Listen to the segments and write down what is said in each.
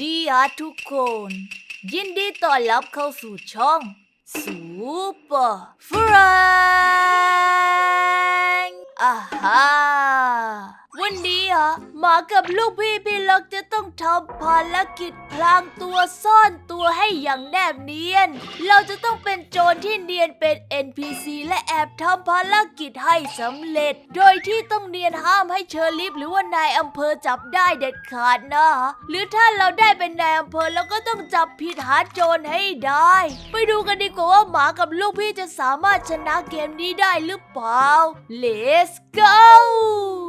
ดีอาทุกคน ยินดีต้อนรับเข้าสู่ช่องซูเปอร์ฟรงอ่าฮะ วันนี้อะหมากับลูกพี่พี่ล็กจะต้องทำภารกิจพลางตัวซ่อนตัวให้อย่างแนบเนียน เราจะต้องเป็นโจรที่เนียนเป็น NPC และแอบทำภารกิจให้สำเร็จ โดยที่ต้องเนียนห้ามให้เชอร์ลิฟหรือว่านายอำเภอจับได้เด็ดขาดนะ หรือถ้าเราได้เป็นนายอำเภอเราก็ต้องจับผิดหาโจรให้ได้ ไปดูกันดีกว่าว่าหมากับลูกพี่จะสามารถชนะเกมนี้ได้หรือเปล่า Let's go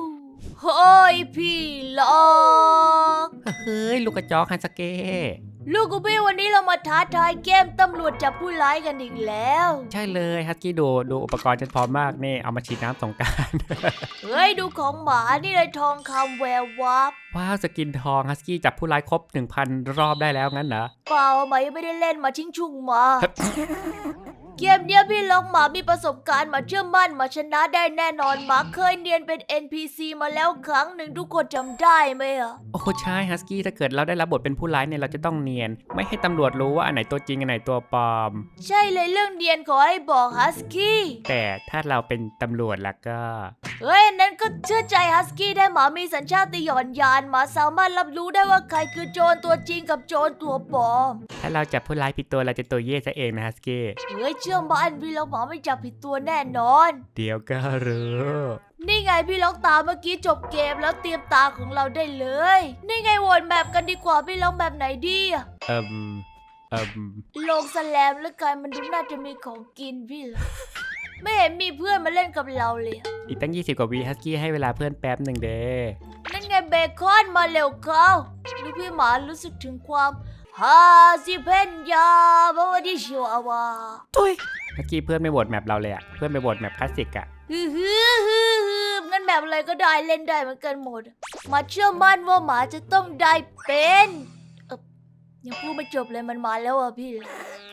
เฮ้ยพี่ล็อกเฮ้ยลูกกระจอกฮันสเกลูกกูพี่วันนี้เรามาท้าทายเกมตำรวจจับผู้ร้ายกันอีกแล้ว ใช่เลยฮัสกี้ดูดูอุปกรณ์ฉันพร้อมมากนี่เอามาฉีดน้ำสงกรารเฮ้ยดูของหมานี่เลยทองคำแวววับ ว้าวสกินทองฮัสกี้จับผู้ร้ายครบ 1,000 รอบได้แล้วงั้นเหรอ เปล่าหมายังไม่ได้เล่นมาชิงชุงมา เกมเนี้ยพี่ล็อกหมามีประสบการณ์หมาเชื่อมั่นหมาชนะได้แน่นอนหมาเคยเนียนเป็น NPC มาแล้วครั้งหนึ่งทุกคนจำได้ไหมอะโอ้ใช่ฮัสกี้ถ้าเกิดเราได้รับบทเป็นผู้ร้ายเนี่ยเราจะต้องเนียน ไม่ให้ตำรวจรู้ว่าอันไหนตัวจริงอันไหนตัวปลอม ใช่เลยเรื่องเนียนขอให้บอกฮัสกี้แต่ถ้าเราเป็นตำรวจแล้วก็ เฮ้ยอันนั้นก็เชื่อใจฮัสกี้ได้หมามีสัญชาติหย่อนยานหมาสามารถรับรู้ได้ว่าใครคือโจรตัวจริงกับโจรตัวปลอม ถ้าเราจับผู้ร้ายผิดตัวเราจะตัวเย่ซะเองนะฮัสกี้ เฮ้ยเชื่อบ้านพี่ล็อกหมาไม่จับผิดตัวแน่นอน เดี๋ยวก็รู้นี่ไงพี่ล็อกตาเมื่อกี้จบเกมแล้วเตรียมตาของเราได้เลย นี่ไงโหวตแบบกันดีกว่าพี่ล็อกแบบไหนดีอะเอิมเอิมลงสแลมแล้วกันมันดูน่าจะมีของกินพี่เหรอไม่เห็ นมีเพื่อนมาเล่นกับเราเลยอะอีกตั้ง 20 กว่าวิฮัสกี้ให้เวลาเพื่อนแป๊บหนึ่งเด้นั่นไงเบคอนมาเร็วเข้าลูกพี่หมารู้สึกถึงความฮาซิเพนยาบาวดิชัววาทุยเมื่อกี้เพื่อนไม่โหวตแมปเราเลยอะเพื่อนไปโหวตแมปคลาสสิกอะฮือฮือฮือฮืองั้นแบบอะไรก็ได้เล่นได้เหมือนกันหมดหมาเชื่อมั่นว่าหมาจะต้องได้เป็นเออยังพูดไม่จบเลยมันมาแล้วอะพี่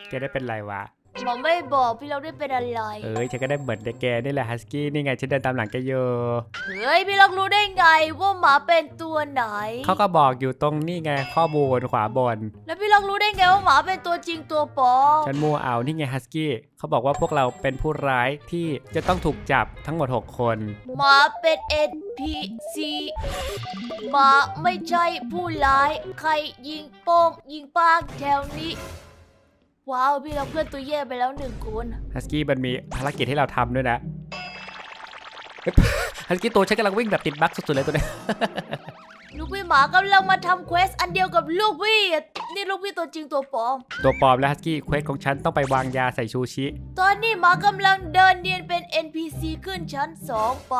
แกได้เป็นไรวะ หมอไม่บอกพี่เราได้เป็นอะไร เอ้ยฉันก็ได้เหมือนแกนี่แหละฮัสกี้นี่ไงฉันเดินตามหลังแกอยู่เฮ้ยพี่เรารู้ได้ไงว่าหมาเป็นตัวไหน เขาก็บอกอยู่ตรงนี่ไงข้อมูลขวาบน แล้วพี่เรารู้ได้ไงว่าหมาเป็นตัวจริงตัวปลอมฉันมั่วเอานี่ไงฮัสกี้เขาบอกว่าพวกเราเป็นผู้ร้ายที่จะต้องถูกจับทั้งหมด 6 คน หมาเป็น NPC หมาไม่ใช่ผู้ร้าย ใครยิงโป้งยิงปากแถวนี้ ว้าวพี่เราเพื่อนตัวแย่ไปแล้วหนึ่งคนฮัสกี้มันมีภารกิจให้เราทำด้วยนะเฮ้ยฮัสกี้ตัวฉันกำลังวิ่งแบบติดบั๊กสุดๆเลยตัวเนี้ยลูกพี่หมากำลังมาทำเควสอันเดียวกับลูกพี่อะนี่ลูกพี่ตัวจริงตัวปลอม ตัวปลอมแล้วฮัสกี้เควสของฉันต้องไปวางยาใส่ชูชิ ตอนนี้หมากำลังเดินเนียนเป็น NPC ขึ้นชั้นสองไป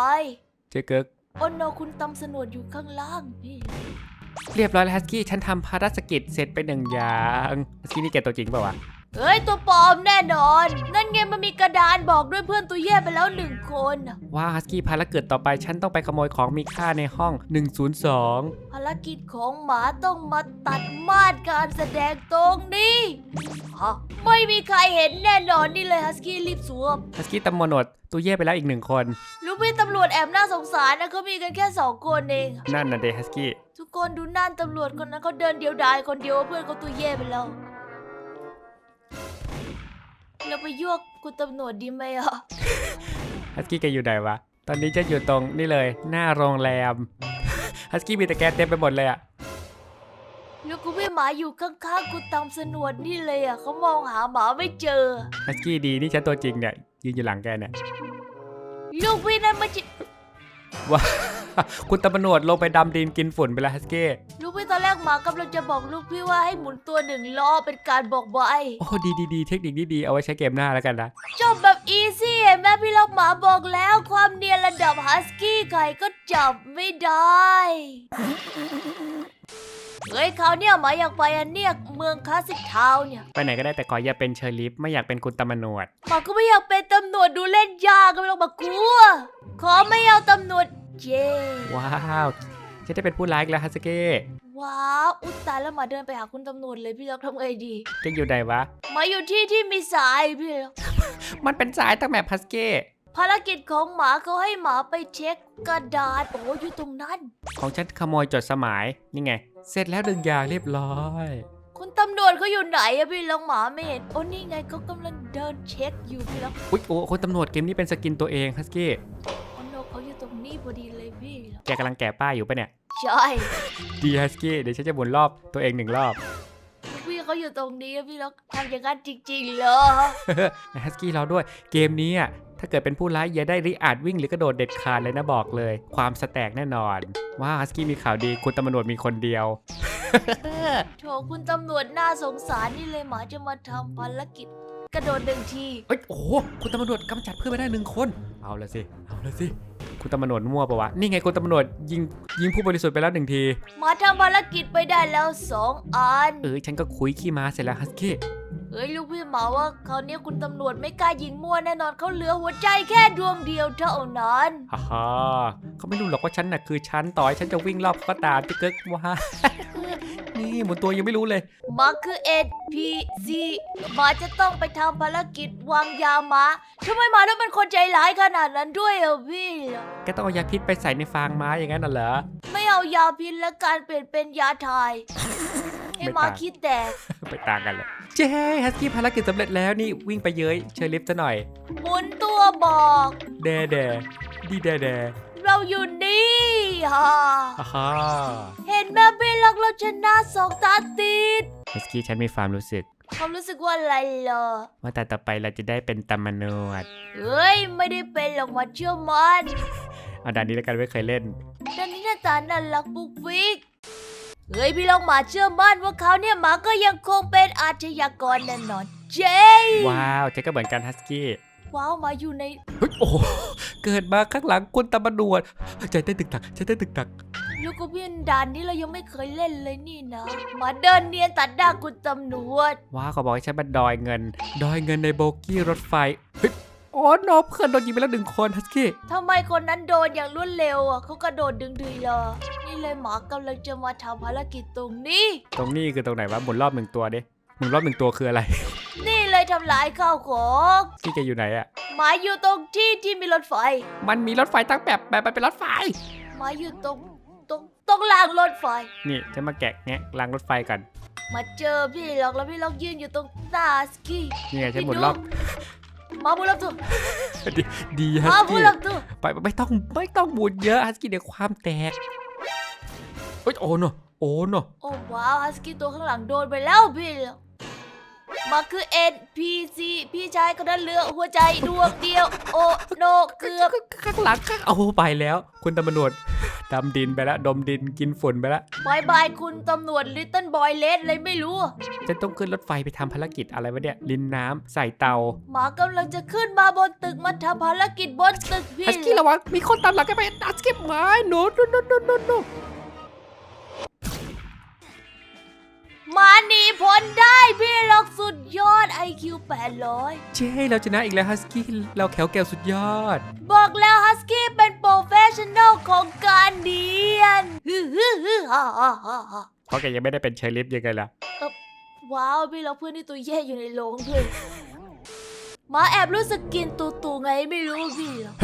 เจ๊เกิกโอ้โนคุณตำสนวดอยู่ข้างล่างพี่ เรียบร้อยแล้วฮัสกี้ฉันทำภารกิจเสร็จไปหนึ่งอย่างฮัสกี้นี่แกตัวจริงเปล่าวะ เฮ้ยตัวปลอมแน่นอน นั่นไงมันมีกระดานบอกด้วยเพื่อนตัวแย่ไปแล้วหนึ่งคนว้าวฮัสกี้ภารกิจต่อไปฉันต้องไปขโมยของมีค่าในห้อง 102 ภารกิจของหมาต้องมาตัดมาดการแสดงตรงนี้ฮะไม่มีใครเห็นแน่นอนนี่เลยฮัสกี้รีบสวมฮัสกี้ตำรวจตัวเย่ไปแล้วอีกหนึ่งคนลูกพี่ตำรวจแอบน่าสงสารนะเขามีกันแค่สองคนเองนั่นน่ะเดฮัสกี้ทุกคนดูหน้าตำรวจคนนั้นเขาเดินเดียวดายคนเดียวเพื่อนเขาตัวแย่ไปแล้ว เราไปยวกคุณตำรวจดีไหมอะฮัสกี้แกอยู่ไหนวะ ตอนนี้จะอยู่ตรงนี่เลย หน้าโรงแรม ฮัสกี้มีแต่แกเต็มไปหมดเลยอะแล้วกูพี่หมาอยู่ข้างๆคุณตำสนวดนี่เลยอะเขามองหาหมาไม่เจอ ฮัสกี้ดีนี่ฉันตัวจริงเนี่ยยืนอยู่หลังแกเนี่ย ลูกพี่นั่นมาจิว้าคุณตำรวจลงไปดำดินกินฝุ่นไปแล้วฮัสกี้ลูกพี่ตอนแรก หมากำลังจะบอกลูกพี่ว่าให้หมุนตัวหนึ่งล้อเป็นการบอกใบโอ้ดีดีดีเทคนิคดีดีเอาไว้ใช้เกมหน้าแล้วกันนะ จบแบบอีซี่เห็นไหมพี่ล็อกหมาบอกแล้วความเนียนระดับฮัสกี้ใครก็จับไม่ได้เฮ้ยเขาวเนี่ยหมาอยากไปอันเนียกเมืองคลาสสิกทาวน์เนี่ย ไปไหนก็ได้แต่ขออย่าเป็นเชอร์ลิฟไม่อยากเป็นคุณตำรวจหมาก็ไม่อยากเป็นตำรวจดูเล่นยากก็ไม่ต้องมากลัว ขอไม่เอาตำรวจเย้ว้าวจะได้เป็นผู้ร้ายอีกแล้วฮัสกี้ ว้าวอุยตายแล้วหมาเดินไปหาคุณตำรวจเลยพี่ล็อกทำไงดีแกอยู่ไหนวะ หมาอยู่ที่ที่มีสายพี่ล็อกมันเป็นสายตั้งแบบฮัสกี้ภารกิจของหมาเขาให้หมาไปเช็คกระดาษโอ้อยู่ตรงนั้น ของฉันขโมยจดสมายนี่ไง เสร็จแล้วหนึ่งอย่างเรียบร้อย คุณตำรวจเขาอยู่ไหนอะพี่ลองหมาไม่เห็นโอ้นี่ไงเขากำลังเดินเช็คอยู่พี่ลองอุ๊ยโอ้คนตำรวจเกมนี้เป็นสกินตัวเองฮัสกี้โอ้โนเขาอยู่ตรงนี้พอดีเลยพี่ลองแกกำลังแกะป้ายอยู่ปะเนี่ย ใช่ดีฮัสกี้เดี๋ยวฉันจะวนรอบตัวเองหนึ่งรอบ พี่เขาอยู่ตรงนี้อะพี่ลองทำอย่างนั้นจริงๆเหรอฮัสกี้เราด้วย เกมนี้อะถ้าเกิดเป็นผู้ร้ายอย่าได้ริอาจวิ่งหรือกระโดดเด็ดขาดเลยนะบอกเลย ความสแต็กแน่นอนว้าวฮัสกี้มีข่าวดีคุณตำรวจมีคนเดียว โถคุณตำรวจน่าสงสารนี่เลยหมาจะมาทำภารกิจ กระโดดหนึ่งที เอ้ยโอ้โหคุณตำรวจกำจัดเพื่อนไปได้หนึ่งคน เอาละสิ เอาละสิ คุณตำรวจมั่วปะวะ นี่ไงคุณตำรวจยิงยิงผู้บริสุทธิ์ไปแล้วหนึ่งทีหมาทำภารกิจไปได้แล้วสองอัน เออฉันก็คุยขี้ม้าเสร็จแล้วฮัสกี้เฮ้ยลูกพี่หมาว่าคราวนี้คุณตำรวจไม่กล้ายิงมั่วแน่นอนเขาเหลือหัวใจแค่ดวงเดียวเท่านั้นฮ่าฮ่าเขาไม่รู้หรอกว่าฉันน่ะคือฉันต่อให้ฉันจะวิ่งรอบก็ตามที่เกิกว่า นี่หมุนตัวยังไม่รู้เลยหมาคือ NPC หมาจะต้องไปทำภารกิจวางยาหมาทำไมหมาต้องเป็นคนใจร้ายขนาดนั้นด้วยอะพี่แกต้องเอายาพิษไปใส่ในฟางม้าอย่างนั้นน่ะเหรอ ไม่เอายาพิษและการเปลี่ยนเป็นยาทายให้หมาไม่ต่างคิดแตกไปต่างกันเลยเจ๊ฮัสกี้ภารกิจสำเร็จแล้วนี่วิ่งไปเย้ยเชิญลิฟต์ซะหน่อยหมุนตัวบอก แดแดดีแดแด เราอยู่นี่ฮ่าฮ่าฮ่าเห็นแม่พี่ล็อกเราชนะสองตาติดฮัสกี้ฉันมีความรู้สึก ความรู้สึกว่าอะไรเหรอ ว่าแต่ต่อไปเราจะได้เป็นตำมนวดเฮ้ย ไม่ได้เป็นหรอกมาเชื่อมันเอาด่านนี้แล้วกันไม่เคยเล่นด้านนี้หน้าตาน่ารักปุกฟิกเฮ้ยพี่ลองหมาเชื่อมั่นว่าเขาเนี่ยหมาก็ยังคงเป็นอาชญากรแน่นอน เจ๊ว้าวฉันก็เหมือนกันฮัสกี้ ว้าวหมาอยู่ใน เฮ้ยโอ้โหเกิดมาข้างหลังคุณตำรวจใจเต้นตึกตักใจเต้นตึกตักลูกกเพียนด่านนี้เรายังไม่เคยเล่นเลยนี่นะหมาเดินเนียนตัดหน้าคุณตำรวจ ว้าวเขาบอกให้ฉันมาดอยเงิน ดอยเงินในโบกี้รถไฟเฮ้ยอ๋อโนบเพื่อนโดนยิงไปแล้วหนึ่งคนฮัสกี้ทำไมคนนั้นโดนอย่างรวดเร็วอะเขากระโดดดึงดึงเลย นี่เลยหมากำลังจะมาทำภารกิจตรงนี้ ตรงนี้คือตรงไหนวะหมุนรอบหนึ่งตัวดิหมุนรอบหนึ่งตัวคืออะไรนี่เลย ทำลายข้าวของที่แกอยู่ไหนอะหมาอยู่ตรงที่ที่มีรถไฟมันมีรถไฟตั้งแบบแบบมันเป็นรถไฟ หมาอยู่ตรงตรงตรงรางรถไฟ นี่ฉันมาแกะแงะรางรถไฟกันมาเจอพี่ล็อกแล้วพี่ล็อกยืนอยู่ตรงหน้าสกีนี่ไงฉันหมุนรอบหมาบุรับตัวดีดีหฮัมาสบุกี้รับตัวไปไม่ต้องไม่ต้องหมุนเยอะฮัสกี้เดี๋ยวความแตกเอ้ยโอ้โนโอ้โนโอ้ว้าวฮัสกี้ตัวข้างหลังโดนไปแล้วพี่ล็อก มาคือ NPC พี่ชายคนนั้นเหลือหัวใจดวงเดียว โอ้โนเกือบข้างหลังข้างเอาไปแล้ว คุณตำรวจดำดินไปแล้วดมดินกินฝุ่นไปแล้วบายบายคุณตำรวจลิตเติ้ลบอยเลสเลยไม่รู้ จะต้องขึ้นรถไฟไปทำภารกิจอะไรวะเนี่ยลินน้ำใส่เตา หมากำลังจะขึ้นมาบนตึกมาทำภารกิจบนตึกพี่ฮัสกี้ระวังมีคนตามหลังแกันไปฮัสกี้ไม้โน้โน้โน้โน้โน้โน้ มาหนีพ้นได้พี่ล็อกสุดยอด IQ 800เจ้เราชนะอีกแล้วฮัสกี้เราแขวแก้วสุดยอด บอกแล้วฮัสกี้เป็นโปรเฟชชั่นอลของการเนียนฮึฮึฮึฮ่าฮ่าฮ่าฮ่าเพราะแกยังไม่ได้เป็นเชอร์ลิฟยังไงล่ะ ว้าวพี่ล็อกเพื่อนที่ตัวแย่อยู่ในโรงด้วยหมาแอบรู้สึกกินตูตูไงไม่รู้พี่ล็อก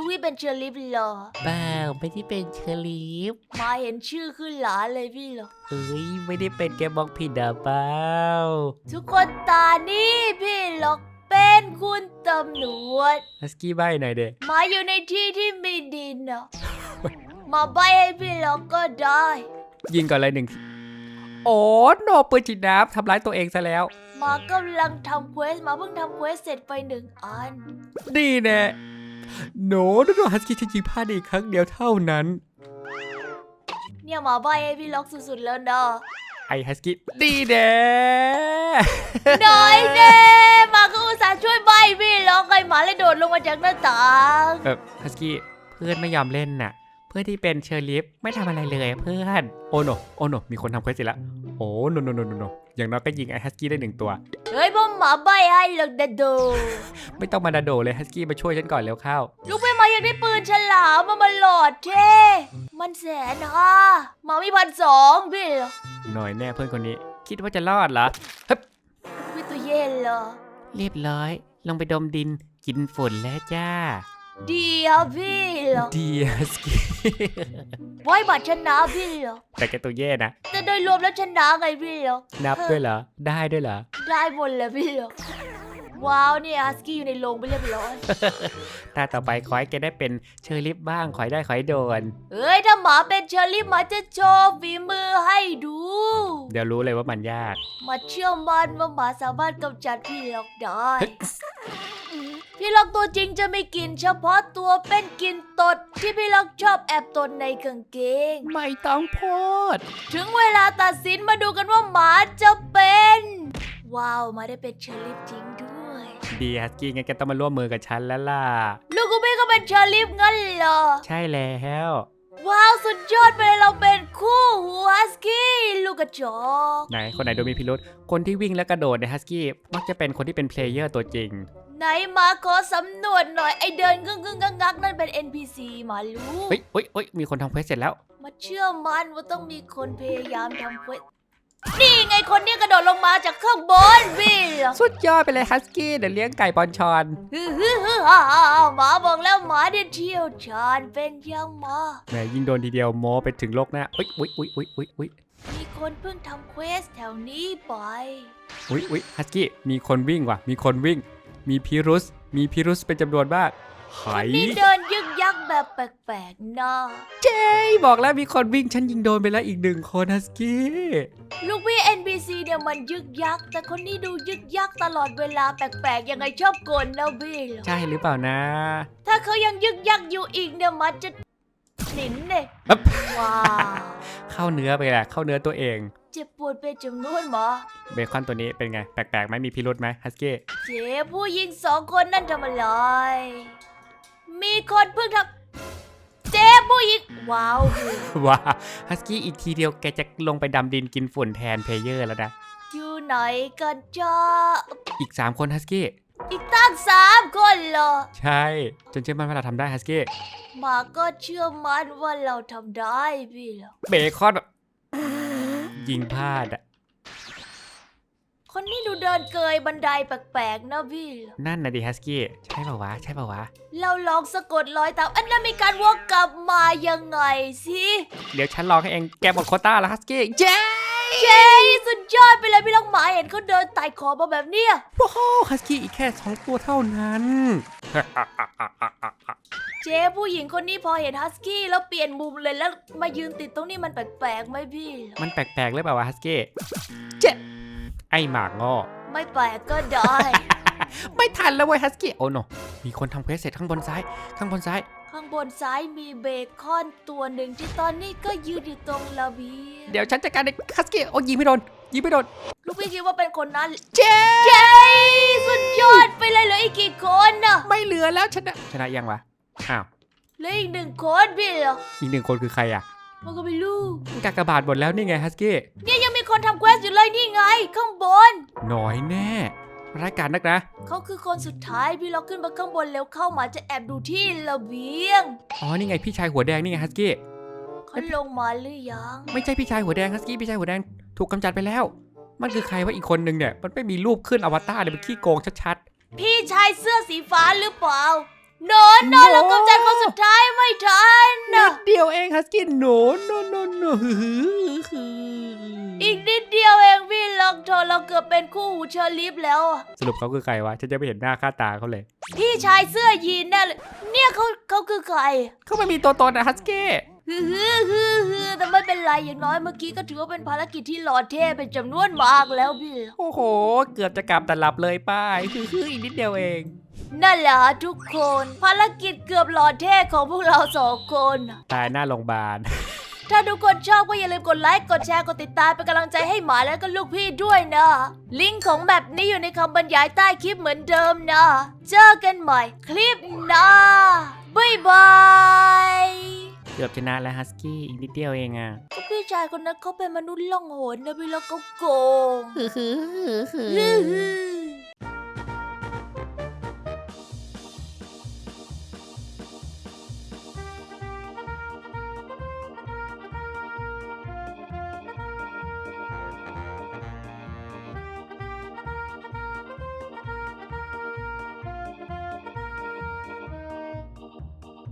ลูกพี่เป็นเชอร์ลิฟเหรอบ้าไม่ได้เป็นเชอร์ลิฟหมาเห็นชื่อขึ้นหลานเลยพี่ล็อกเอ้ยไม่ได้เป็นแกมองผิดอะเปล่าทุกคนตานี่พี่ล็อกเป็นคุณตำรวจฮัสกี้ใบหน่อยเด็หมาอยู่ในที่ที่มีดินอะมาใบให้พี่ล็อกก็ได้ ยิงก่อนเลยหนึ่งทีโอ้โนปืนฉีดน้ำทำร้ายตัวเองซะแล้วหมากำลังทำเควสหมาเพิ่งทำเควสเสร็จไปหนึ่งอัน ดีแน่ โนโนโนฮัสกี้ฉันยิงพลาดอีกครั้งเดียวเท่านั้น เนี่ยหมาใบให้พี่ล็อกสุดๆแล้วเนาะไอฮัสกี้ดีแน่น้อยเน่หมาก็อุตส่าห์ช่วยใบพี่ล็อกไอ้หมาเลยโดดลงมาจากหน้าต่างเออฮัสกี้เพื่อนไม่ยอมเล่นน่ะ เพื่อนที่เป็นเชอร์ลิฟไม่ทำอะไรเลยเพื่อนโอ้โนโอ้โนมีคนทำเควสเสร็จแล้วโอ้โนโนโนโนโนอย่างน้อยก็ยิงไอฮัสกี้ได้หนึ่งตัว เฮ้ยพ่อ หมาใบให้หรอกเดดโด ไม่ต้องมาดาโดเลยฮัสกี้มาช่วยฉันก่อนเร็วเข้า ลูกพี่หมาอยากได้ปืนฉลามมามาหลอดเท่มันแสนห้าหมามีพันสองพี่ล็อกหน่อยแน่เพื่อนคนนี้ คิดว่าจะรอดเหรอพี่ตัวเย็นเหรอ เรียบร้อย ลงไปดมดินกินกินฝุ่นแล้วจ้า ดีอะพี่เหรอดีฮัสกี้ไว้บัตรชนะพี่เหรอแต่แกตัวแย่นะแต่โดยรวมแล้วชนะไงพี่เหรอนับด้วยเหรอได้ด้วยเหรอได้หมดเลยพี่เหรอว้าวเนี่ยฮัสกี้อยู่ในโรงไปเรียบร้อย ตาต่อไปขอให้แกได้เป็นเชอร์ลิฟบ้างขอให้ได้ขอให้โดน เอ้ยถ้าหมาเป็นเชอรี่หมาจะโชว์ฝีมือให้ดู เดี๋ยวรู้เลยว่ามันยาก มาเชื่อมั่นว่าหมาสามารถกำจัดพี่ล็อกได้ พี่ล็อกตัวจริงจะไม่กินเฉพาะตัวเป็นกินตด ที่พี่ล็อกชอบแอบตดในกางเกง ไม่ต้องพูด ถึงเวลาตัดสินมาดูกันว่าหมาจะเป็น ว้าวหมาได้เป็นเชอรี่จริงด้วย ดีฮัสกี้งั้นแกต้องมาร่วมมือกับฉันแล้วล่ะ ลูกกูพี่ก็เป็นเชอรี่งั้นเหรอ ใช่แล้วว้าวสุดยอดไปเลยเราเป็นคู่หูฮัสกี้ลูกกระจอกไหนคนไหนดูมีพิรุษคนที่วิ่งและกระโดดในฮัสกี้มักจะเป็นคนที่เป็นเพลเยอร์ตัวจริง ไหนมาขอสำรวจหน่อยไอเดินกึ่งกึ่งงักงักนั่นเป็น NPC มาลูกเฮ้ยเฮ้ยเฮ้ยมีคนทำเควสเสร็จแล้วมาเชื่อมันว่าต้องมีคนพยายามทำเควสนี่ไงคนเนี้ยกระโดดลงมาจากข้างบนพี่สุดยอดไปเลยฮัสกี้เดี๋ยวเลี้ยงไก่บอลชอนฮึฮึฮึฮ่าฮ่าฮ่าหมาบอกแล้วหมาได้เที่ยวชาญเป็นอยังหมาแหมยิงโดนทีเดียวโมไปถึงโลกหน้าอุ้ยอุ้ยอุ้ยอุ้ยอุ้ยอุ้ยมีคนเพิ่งทำเควสแถวนี้ไปอุ้ยอุ้ยฮัสกี้มีคนวิ่งว่ะ มีคนวิ่ง มีพิรุษมีพิรุษเป็นจำนวนมากไหนี่เดินยึกยักแบบแปลกๆนะเจ๊บอกแล้วมีคนวิ่งฉันยิงโดนไปแล้วอีกหนึ่งคนฮัสกี้ลูกพี่ NPC เนี่ยมันยึกยัก แต่คนนี้ดูยึกยักตลอดเวลาแปลกๆยังไงชอบกลนะพี่เหรอใช่หรือเปล่านะ ถ้าเขายังยึกยักอยู่อีกเนี่ยมันจะหนินเนี่ยอ๊บว้าวเข้าเนื้อไปแหละเข้าเนื้อตัวเอง เจ็บปวดเป็นจำนวนหมอเบคอนตัวนี้เป็นไง แปลกๆไหมมีพิรุษไหมฮัสกี้เจ๊ผู้หญิงสองคนนั่นทำอะไร มีคนเพิ่งทำเจ๊ผู้หญิง ว้าวพี่ว้าฮัสกี้อีกทีเดียวแกจะลงไปดำดินกินฝุ่นแทนเพลเยอร์แล้วนะ อยู่ไหนกันจ้าอีก 3 คนฮัสกี้ อีกตั้งสามคนเหรอ ใช่ จนเชื่อมั่นว่าเราทำได้ฮัสกี้ หมาก็เชื่อมั่นว่าเราทำได้พี่เหรอเบคอนแบบ ยิงพลาดอะคนนี้ดูเดินเกยบันไดแปลกๆนะพี่เหรอนั่นนะดิฮัสกี้ใช่ป่าวะ ใช่ป่าวะ เราลองสะกดรอยตามอันนั้นมีการวกกลับมายังไงสิเดี๋ยวฉันลองให้เองแกหมดโควต้าแล้วฮัสกี้เจ๊เจ๊สุดยอดไปเลยพี่ลังหมาเห็นเขาเดินไต่ขอบมาแบบเนี้ยว้าวฮัสกี้อีกแค่2ตัวเท่านั้น เจ๊ผู้หญิงคนนี้พอเห็นฮัสกี้แล้วเปลี่ยนมุมเลยแล้วมายืนติดตรงนี้มันแปลกๆไหมพี่ มันแปลกๆเลยเปล่าวะฮัสกี้เจ๊ไอหมากงอไม่แปลกก็ได้ ไม่ทันแล้วเว้ยฮัสกี้โอ้โนมีคนทำเควสเสร็จข้างบนซ้าย ข้างบนซ้าย ข้างบนซ้ายมีเบคอนตัวหนึ่งที่ตอนนี้ก็ยืนอยู่ตรงระเบียงเดี๋ยวฉันจัดการเด็กฮัสกี้โอ้ยิงไม่โดนยิงไม่โดนลูกพี่คิดว่าเป็นคนนั้น เจ๊เจ๊สุดยอดไปเลยเหลืออีกกี่คนน่ะไม่เหลือแล้วชนะชนะยังวะ อ้าวเหลืออีกหนึ่งคนพี่เหรออีกหนึ่งคนคือใครอะมันก็ไม่รู้กากบาทหมดแล้วนี่ไงฮัสกี้เนี่ยยังมีคนทำเควสอยู่เลยนี่ไง ข้างบน น้อยแน่รายการนักนะ เขาคือคนสุดท้ายพี่เราขึ้นมาข้างบนแล้วเข้ามาจะแอบดูที่ระเบียง อ๋อนี่ไงพี่ชายหัวแดงนี่ไงฮัสกี้เขาลงมาหรือยัง ไม่ใช่พี่ชายหัวแดงฮัสกี้พี่ชายหัวแดงถูกกำจัดไปแล้ว มันคือใครวะอีกคนนึงเนี่ย มันไม่มีรูปขึ้นอวตารเลยมันขี้โกงชัดพี่ชายเสื้อสีฟ้าหรือเปล่า โนอนนอนเรากำจัดคนสุดท้ายไม่ทันๆนินะดเดียวเองฮัสกี้โนโนโนโนอีกนิดเดียวเองพี่ล็อกโทรเราเกือบเป็นคู่หูเชอริฟแล้วอะสรุปเขาคือใครวะฉันจะไม่เห็นหน้าค่าตาเขาเลย พี่ชายเสื้อยีนแน่เลยเนี่ยเขาเขาคือใครเขาไม่มีตัวตนนะฮัสกี้ฮือฮือฮือฮือแต่ไม่เป็นไรอย่างน้อยเมื่อกี้ก็ถือว่าเป็นภารกิจที่หล่อเท่เป็นจำนวนมากแล้วพี่ โอ้โห เกือบจะกลับแต่หลับเลยป้ายคืออีกนิดเดียวเอง นั่นแหละฮะทุกคน ภารกิจเกือบหล่อเท่ของพวกเราสองคน ตายหน้าโรงพยาบาล ถ้าทุกคนชอบก็อย่าลืมกดไลค์ กดแชร์ กดติดตามเป็นกำลังใจให้หมาและก็ลูกพี่ด้วยนะ ลิงก์ของแบบนี้อยู่ในคำบรรยายใต้คลิปเหมือนเดิมนะ เจอกันใหม่คลิปหน้าบ๊ายบายเกือบชนะแล้วฮัสกี้อีกนิดเดียวเองอะก็พี่ชายคนนั้นเขาเป็นมนุษย์ล่องหนนะพี่แล้วก็โกง ฮือฮือฮือฮือ ฮือ